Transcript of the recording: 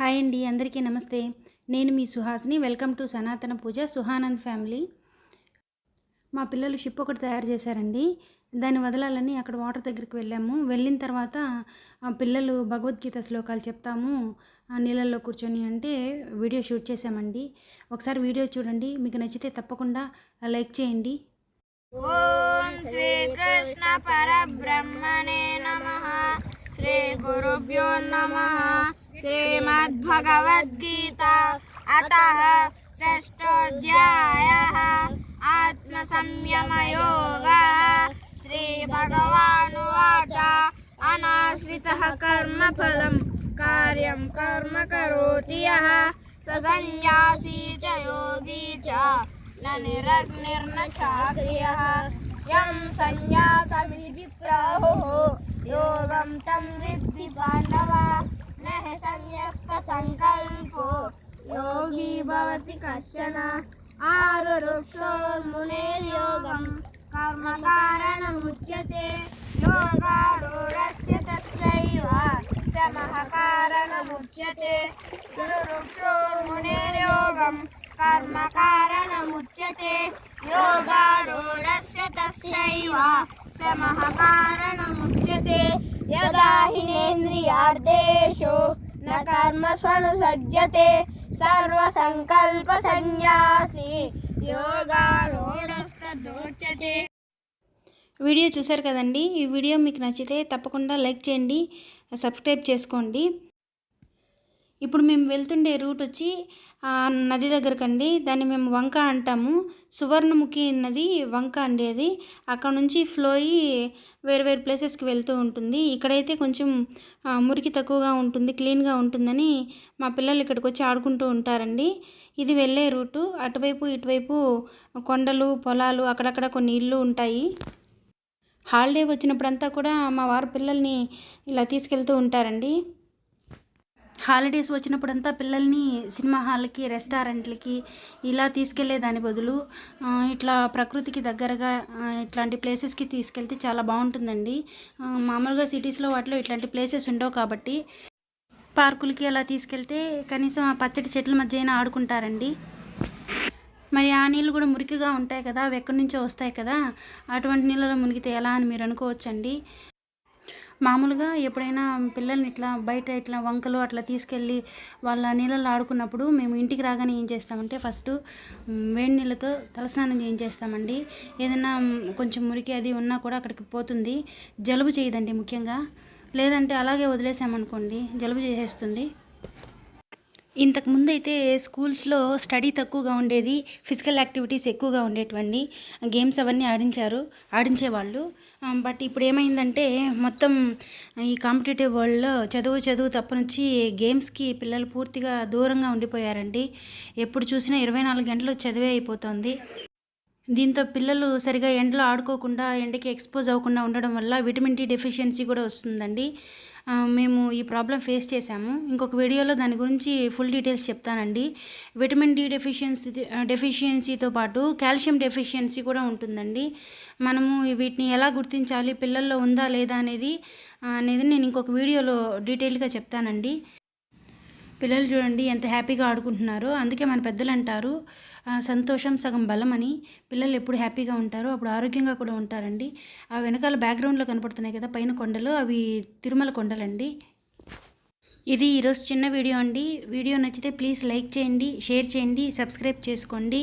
Hi అండి అందరికీ నమస్తే. నేను మీ సుహాస్ని వెల్కమ్ టు సనాతన పూజ సుహానంద్ ఫ్యామిలీ. మా పిల్లలు షిప్ ఒకటి తయారు చేశారండి. దాన్ని వదలాలని అక్కడ వాటర్ దగ్గరికి వెళ్ళాము. వెళ్ళిన తర్వాత పిల్లలు భగవద్గీత శ్లోకాలు చెప్తాము. నీళ్ళల్లో కూర్చొని అంటే వీడియో షూట్ చేశామండి. ఒకసారి వీడియో చూడండి. మీకు నచ్చితే తప్పకుండా లైక్ చేయండి. ఓం శ్రీకృష్ణ పరబ్రహ్మణే నమ. శ్రీ గురుభ్యో నమ. श्रीमद्भगवद्गीता। अतः षष्ठोऽध्यायः आत्मसंयमयोगः। श्रीभगवानुवाच। अनाश्रितः कर्मफलं कार्यं कर्म करोति यः। स सन्न्यासी च योगी च, न निरग्निर्न चाक्रियः। यं सन्न्यासमिति प्राहुः, योगं तं वृत्ति भवति कश्चन आरुरुक्षोर्मुनेर्योगं कर्मकारणमुच्यते योगारूढस्य तस्यैव शमः कारणमुच्यते गुरुरुक्षोर्मुनेर्योगम् कर्मकारणमुच्यते योगारूढस्य तस्यैव शमः कारणमुच्यते यदा हिनेन्द्रियार्देषु न कर्मस्वनुसज्जते సర్వసంకల్పసన్యాసి యోగారూఢస్తోచతే వీడియో చూశారు కదండి ఈ వీడియో మీకు నచ్చితే తప్పకుండా లైక్ చేయండి సబ్స్క్రైబ్ చేసుకోండి. ఇప్పుడు మేము వెళ్తుండే రూట్ వచ్చి నది దగ్గరకండి. దాన్ని మేము వంక అంటాము. సువర్ణముఖి నది వంక అండి అది. అక్కడ నుంచి ఫ్లో అయ్యి వేరు వేరు ప్లేసెస్కి వెళ్తూ ఉంటుంది. ఇక్కడైతే కొంచెం మురికి తక్కువగా ఉంటుంది క్లీన్గా ఉంటుందని మా పిల్లలు ఇక్కడికి వచ్చి ఆడుకుంటూ ఉంటారండి. ఇది వెళ్ళే రూటు. అటువైపు ఇటువైపు కొండలు పొలాలు అక్కడక్కడ కొన్ని ఇళ్ళు ఉంటాయి. హాలిడే వచ్చినప్పుడంతా కూడా మా వారు పిల్లల్ని ఇలా తీసుకెళ్తూ ఉంటారండి. హాలిడేస్ వచ్చినప్పుడంతా పిల్లల్ని సినిమా హాల్కి రెస్టారెంట్లకి ఇలా తీసుకెళ్ళే దాని బదులు ఇట్లా ప్రకృతికి దగ్గరగా ఇట్లాంటి ప్లేసెస్కి తీసుకెళ్తే చాలా బాగుంటుందండి. మామూలుగా సిటీస్లో వాటిలో ఇట్లాంటి ప్లేసెస్ ఉండవు కాబట్టి పార్కులకి అలా తీసుకెళ్తే కనీసం ఆ పచ్చటి చెట్ల మధ్య అయినా ఆడుకుంటారండి. మరి ఆ నీళ్ళు కూడా మురికిగా ఉంటాయి కదా అవి ఎక్కడి నుంచో వస్తాయి కదా అటువంటి నీళ్ళలో మునిగితే ఎలా అని మీరు అనుకోవచ్చండి? మామూలుగా ఎప్పుడైనా పిల్లల్ని ఇట్లా బయట ఇట్లా వంకలు అట్లా తీసుకెళ్ళి వాళ్ళ నీళ్ళలో ఆడుకున్నప్పుడు మేము ఇంటికి రాగానే ఏం చేస్తామంటే ఫస్ట్ వేడి నీళ్ళతో తలస్నానం చేయించేస్తామండి. ఏదైనా కొంచెం మురికి అది ఉన్నా కూడా అక్కడికి పోతుంది. జలుబు చేయదండి ముఖ్యంగా. లేదంటే అలాగే వదిలేసామనుకోండి జలుబు చేసేస్తుంది. ఇంతకు ముందు అయితే స్కూల్స్లో స్టడీ తక్కువగా ఉండేది ఫిజికల్ యాక్టివిటీస్ ఎక్కువగా ఉండేటివండి. గేమ్స్ అవన్నీ ఆడించారు ఆడించేవాళ్ళు. బట్ ఇప్పుడు ఏమైందంటే మొత్తం ఈ కాంపిటేటివ్ వరల్డ్లో చదువు చదువు తప్పనుంచి గేమ్స్కి పిల్లలు పూర్తిగా దూరంగా ఉండిపోయారండి. ఎప్పుడు చూసినా ఇరవై నాలుగు గంటలు చదివే అయిపోతుంది. దీంతో పిల్లలు సరిగా ఎండలో ఆడుకోకుండా ఎండకి ఎక్స్పోజ్ అవ్వకుండా ఉండడం వల్ల విటమిన్ డి డెఫిషియన్సీ కూడా వస్తుందండి. మేము ఈ ప్రాబ్లం ఫేస్ చేశాము. ఇంకొక వీడియోలో దాని గురించి ఫుల్ డీటెయిల్స్ చెప్తానండి. విటమిన్ డి డెఫిషియన్సీ డెఫిషియన్సీతో పాటు కాల్షియం డెఫిషియన్సీ కూడా ఉంటుందండి. మనము వీటిని ఎలా గుర్తించాలి పిల్లల్లో ఉందా లేదా అనేది అనేది నేను ఇంకొక వీడియోలో డీటెయిల్గా చెప్తానండి. పిల్లలు చూడండి ఎంత హ్యాపీగా ఆడుకుంటున్నారో. అందుకే మన పెద్దలు అంటారు సంతోషం సగం బలం అని. పిల్లలు ఎప్పుడు హ్యాపీగా ఉంటారో అప్పుడు ఆరోగ్యంగా కూడా ఉంటారండి. ఆ వెనకాల బ్యాక్గ్రౌండ్లో కనపడుతున్నాయి కదా పైన కొండలు అవి తిరుమల కొండలండి. ఇది ఈరోజు చిన్న వీడియో అండి. వీడియో నచ్చితే ప్లీజ్ లైక్ చేయండి షేర్ చేయండి సబ్స్క్రైబ్ చేసుకోండి.